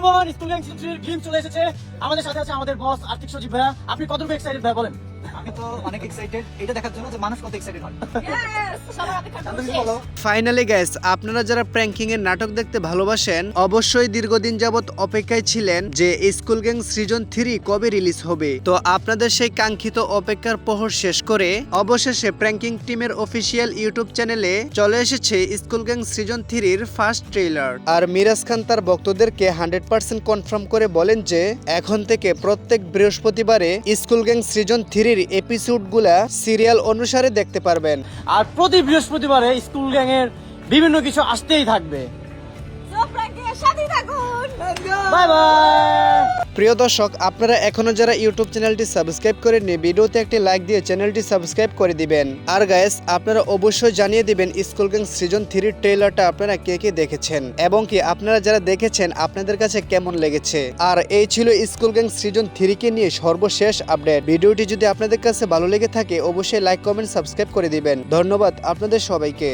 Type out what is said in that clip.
Everyone school game চলে এসেছে। আমাদের সাথে আছে আমাদের বস আর্থিক সচিব ভাইয়া। আপনি কতটুকু এক্সাইটেড ভাইয়া, বলেন? আমি তো অনেক এক্সাইটেড এটা দেখার জন্য যে মানুষ কত এক্সাইটেড হয়। সবার অপেক্ষা তুমি করছি। বলো। ফাইনালি গ্যাস আপনারা যারা প্র্যাঙ্কিং এর নাটক দেখতে ভালোবাসেন অবশ্যই দীর্ঘদিন যাবত অপেক্ষায় ছিলেন যে স্কুল গ্যাং সিজন থ্রি কবে রিলিজ হবে। তো আপনাদের সেই কাঙ্ক্ষিত অপেক্ষার প্রহর শেষ করে অবশেষে প্র্যাঙ্কিং টিমের অফিসিয়াল ইউটিউব চ্যানেলে চলে এসেছে স্কুল গ্যাং সিজন থ্রির ফার্স্ট ট্রেলার আর মিরাজ খান তার ভক্তদেরকে হান্ড্রেড পার্সেন্ট কনফার্ম করে বলেন যে এখন থেকে প্রত্যেক বৃহস্পতিবারে স্কুল গ্যাং সিজন থ্রির এপিসোডগুলা সিরিয়াল অনুসারে দেখতে পারবেন। আর প্রতি বৃহস্পতিবারে স্কুল গ্যাং এর বিভিন্ন কিছু আসতেই থাকবে। বাই বাই প্রিয় দর্শক, আপনারা এখনও যারা ইউটিউব চ্যানেলটি সাবস্ক্রাইব করেননি, ভিডিওতে একটি লাইক দিয়ে চ্যানেলটি সাবস্ক্রাইব করে দিবেন। আর গায়েস আপনারা অবশ্যই জানিয়ে দিবেন স্কুল গ্যাং সিজন থ্রির ট্রেলারটা আপনারা কে কে দেখেছেন? এবং কি আপনারা যারা দেখেছেন, আপনাদের কাছে কেমন লেগেছে? আর এই ছিল স্কুল গ্যাং সিজন থ্রিকে নিয়ে সর্বশেষ আপডেট ভিডিওটি যদি আপনাদের কাছে ভালো লেগে থাকে, অবশ্যই লাইক কমেন্ট সাবস্ক্রাইব করে দিবেন। ধন্যবাদ আপনাদের সবাইকে।